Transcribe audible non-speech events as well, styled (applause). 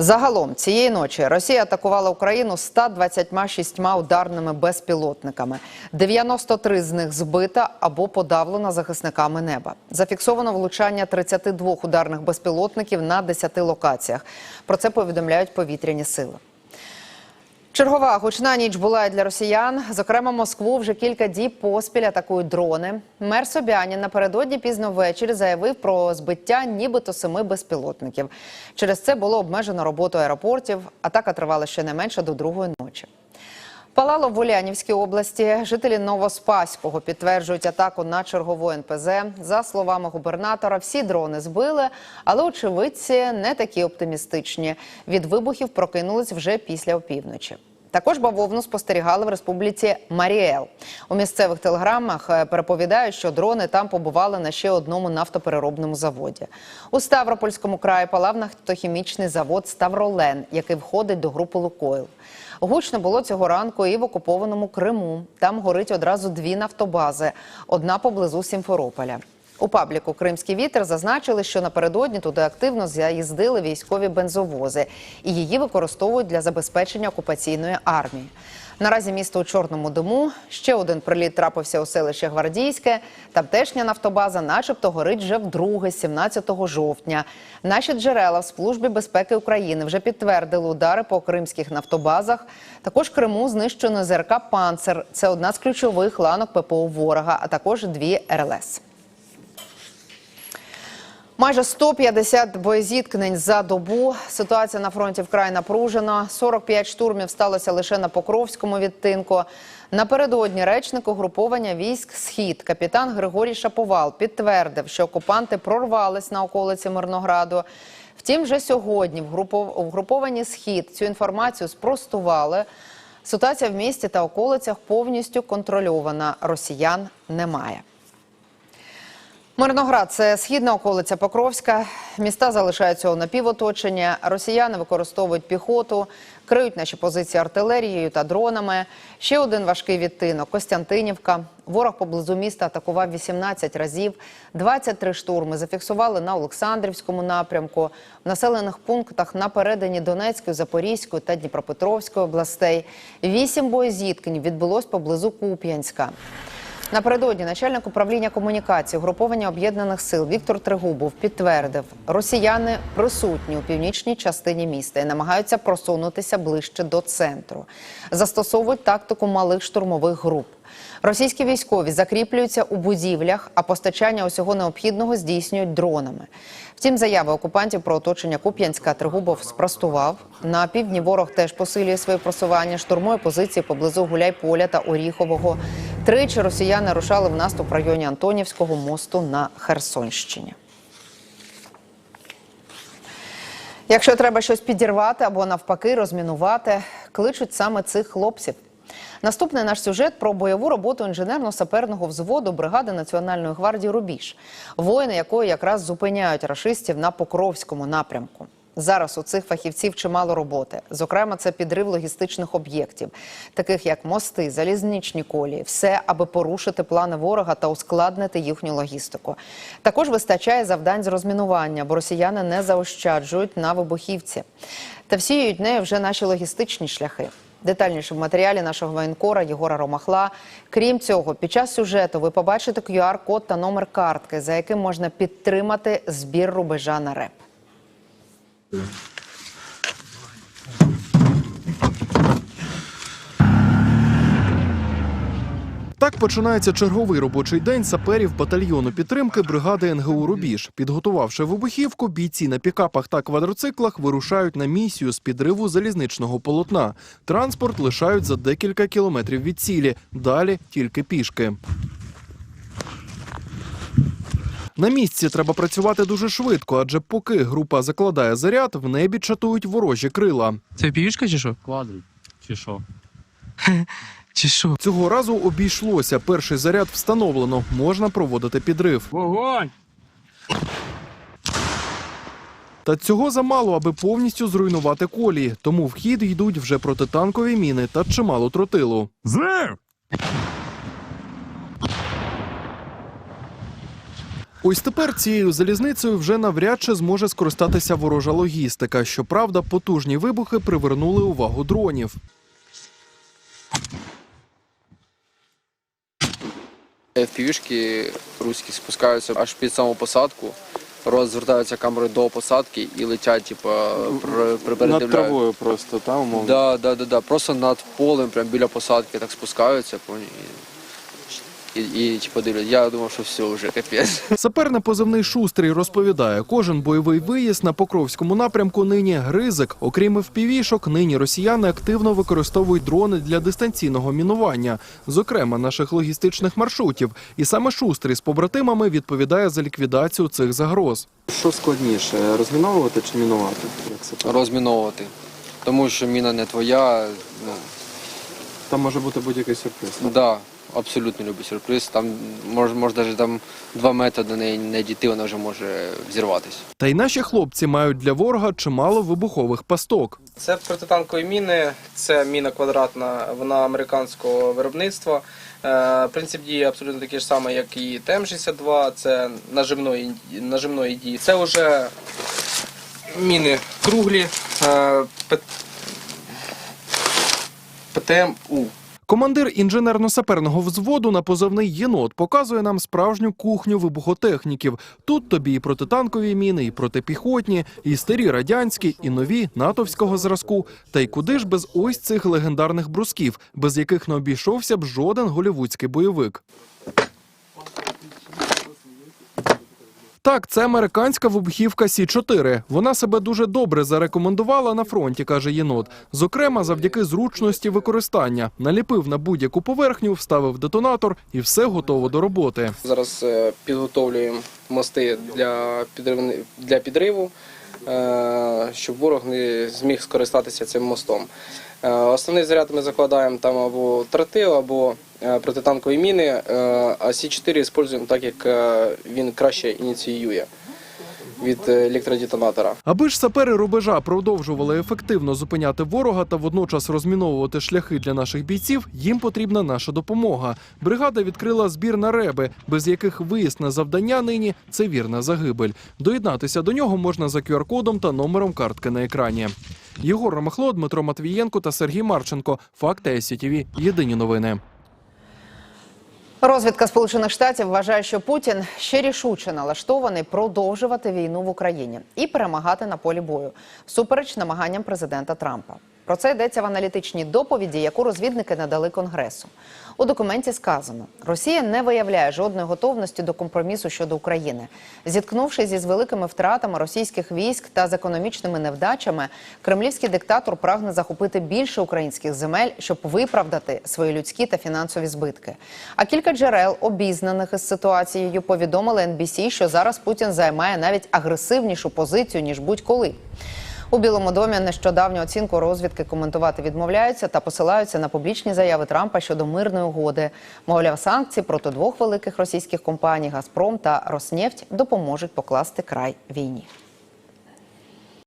Загалом цієї ночі Росія атакувала Україну 126 ударними безпілотниками. 93 з них збита або подавлена захисниками неба. Зафіксовано влучання 32 ударних безпілотників на 10 локаціях. Про це повідомляють повітряні сили. Чергова гучна ніч була і для росіян. Зокрема, Москву вже кілька діб поспіль атакують дрони. Мер Собянін напередодні пізно ввечері заявив про збиття нібито семи безпілотників. Через це було обмежено роботу аеропортів. Атака тривала щонайменше до другої ночі. Палало в Улянівській області. Жителі Новоспаського підтверджують атаку на чергову НПЗ. За словами губернатора, всі дрони збили, але очевидці не такі оптимістичні. Від вибухів прокинулись вже після опівночі. Також бавовну спостерігали в республіці Маріел. У місцевих телеграмах е, переповідають, що дрони там побували на ще одному нафтопереробному заводі. У Ставропольському краї палав нафтохімічний завод Ставролен, який входить до групи Лукойл. Гучно було цього ранку і в окупованому Криму. Там горить одразу дві нафтобази, одна поблизу Сімферополя. У пабліку Кримський вітер зазначили, що напередодні туди активно заїздили військові бензовози, і її використовують для забезпечення окупаційної армії. Наразі місто у Чорному диму. Ще один приліт трапився у селище Гвардійське. Тамтешня нафтобаза, начебто, горить вже вдруге, 17 жовтня. Наші джерела в службі безпеки України вже підтвердили удари по кримських нафтобазах. Також Криму знищено ЗРК Панцер. Це одна з ключових ланок ППО ворога, а також дві РЛС. Майже 150 боєзіткнень за добу. Ситуація на фронті вкрай напружена. 45 штурмів сталося лише на Покровському відтинку. Напередодні речник угруповання військ Схід капітан Григорій Шаповал підтвердив, що окупанти прорвались на околиці Мирнограду. Втім, вже сьогодні в групо- угрупованні Схід цю інформацію спростували. Ситуація в місті та околицях повністю контрольована. Росіян немає. Мирноград це східна околиця Покровська. Міста залишаються у напівоточенні. Росіяни використовують піхоту, криють наші позиції артилерією та дронами. Ще один важкий відтинок Костянтинівка. Ворог поблизу міста атакував 18 разів. 23 штурми зафіксували на Олександрівському напрямку, в населених пунктах на передині Донецької, Запорізької та Дніпропетровської областей. Вісім боєзіткнень відбулось поблизу Куп'янська. Напередодні начальник управління комунікації Груповання об'єднаних сил Віктор Тригубов підтвердив, росіяни присутні у північній частині міста і намагаються просунутися ближче до центру. Застосовують тактику малих штурмових груп. Російські військові закріплюються у будівлях, а постачання усього необхідного здійснюють дронами. Втім, заяви окупантів про оточення Куп'янська Трегубов спростував. На півдні ворог теж посилює своє просування, штурмує позиції поблизу Гуляйполя та Оріхового. Тричі росіяни рушали в наступ в районі Антонівського мосту на Херсонщині. Якщо треба щось підірвати або навпаки розмінувати, кличуть саме цих хлопців. Наступний наш сюжет про бойову роботу інженерно-саперного взводу бригади Національної гвардії Рубіж, воїни якої якраз зупиняють рашистів на Покровському напрямку. Зараз у цих фахівців чимало роботи. Зокрема, це підрив логістичних об'єктів, таких як мости, залізничні колії, все, аби порушити плани ворога та ускладнити їхню логістику. Також вистачає завдань з розмінування, бо росіяни не заощаджують на вибухівці. Та всіють нею вже наші логістичні шляхи. Детальніше в матеріалі нашого воєнкора Єгора Ромахла. Крім цього, під час сюжету ви побачите QR-код та номер картки, за яким можна підтримати збір рубежа на реп. Починається черговий робочий день саперів батальйону підтримки бригади НГУ Рубіж. Підготувавши вибухівку, бійці на пікапах та квадроциклах вирушають на місію з підриву залізничного полотна. Транспорт лишають за декілька кілометрів від цілі. Далі тільки пішки. На місці треба працювати дуже швидко, адже поки група закладає заряд, в небі чатують ворожі крила. Це півішка чи що? Квадрик. Чи що? (laughs) Чи що? Цього разу обійшлося. Перший заряд встановлено. Можна проводити підрив. Вогонь! Та цього замало, аби повністю зруйнувати колії. Тому в хід йдуть вже протитанкові міни та чимало тротилу. Зрив! Ось тепер цією залізницею вже навряд чи зможе скористатися ворожа логістика. Щоправда, потужні вибухи привернули увагу дронів. FPV-шки руські спускаються аж під саму посадку, розвертаються камери до посадки і летять, типу, при- Над припередивляють. травою просто, там, умовно. Да, да, да, да. Просто над полем, прямо біля посадки, так спускаються. І, і, і типу, дивлять. Я думав, що все вже капець. Сапер на позивний шустрий розповідає, кожен бойовий виїзд на Покровському напрямку нині гризик. Окрім впівішок, нині росіяни активно використовують дрони для дистанційного мінування, зокрема наших логістичних маршрутів. І саме шустрий з побратимами відповідає за ліквідацію цих загроз. Що складніше, розміновувати чи мінувати? Як це? Розміновувати. Тому що міна не твоя. Ну, Там може бути будь-який сюрприз. да, абсолютно любий сюрприз. Там може, може навіть там два метри до неї не дійти, вона вже може взірватися. Та й наші хлопці мають для ворога чимало вибухових пасток. Це протитанкові міни, це міна квадратна, вона американського виробництва. Е, принцип дії абсолютно такий ж самий, як і ТМ-62, це нажимної, нажимної дії. Це вже міни круглі, е, ПТМ-У. Командир інженерно-саперного взводу на позивний єнот показує нам справжню кухню вибухотехніків. Тут тобі і протитанкові міни, і протипіхотні, і старі радянські, і нові натовського зразку. Та й куди ж без ось цих легендарних брусків, без яких не обійшовся б жоден голівудський бойовик. Так, це американська вибухівка Сі-4. Вона себе дуже добре зарекомендувала на фронті, каже єнот. Зокрема, завдяки зручності використання. Наліпив на будь-яку поверхню, вставив детонатор і все готово до роботи. Зараз е, підготовлюємо мости для, підриву, е, щоб ворог не зміг скористатися цим мостом. Е, Основний заряд ми закладаємо там або тротил, або протитанкові міни, е, а Сі-4 використовуємо так, як е, він краще ініціює від е, електродетонатора. Аби ж сапери рубежа продовжували ефективно зупиняти ворога та водночас розміновувати шляхи для наших бійців, їм потрібна наша допомога. Бригада відкрила збір на реби, без яких виїзд на завдання нині це вірна загибель. Доєднатися до нього можна за QR-кодом та номером картки на екрані. Єгор Ромахло, Дмитро Матвієнко та Сергій Марченко. Факти СІТВ. Єдині новини. Розвідка Сполучених Штатів вважає, що Путін ще рішуче налаштований продовжувати війну в Україні і перемагати на полі бою, всупереч намаганням президента Трампа. Про це йдеться в аналітичній доповіді, яку розвідники надали Конгресу. У документі сказано, Росія не виявляє жодної готовності до компромісу щодо України. Зіткнувшись із великими втратами російських військ та з економічними невдачами, кремлівський диктатор прагне захопити більше українських земель, щоб виправдати свої людські та фінансові збитки. А кілька джерел, обізнаних із ситуацією, повідомили NBC, що зараз Путін займає навіть агресивнішу позицію ніж будь-коли. У Білому домі нещодавню оцінку розвідки коментувати відмовляються та посилаються на публічні заяви Трампа щодо мирної угоди. Мовляв, санкції проти двох великих російських компаній Газпром та Роснефть допоможуть покласти край війні.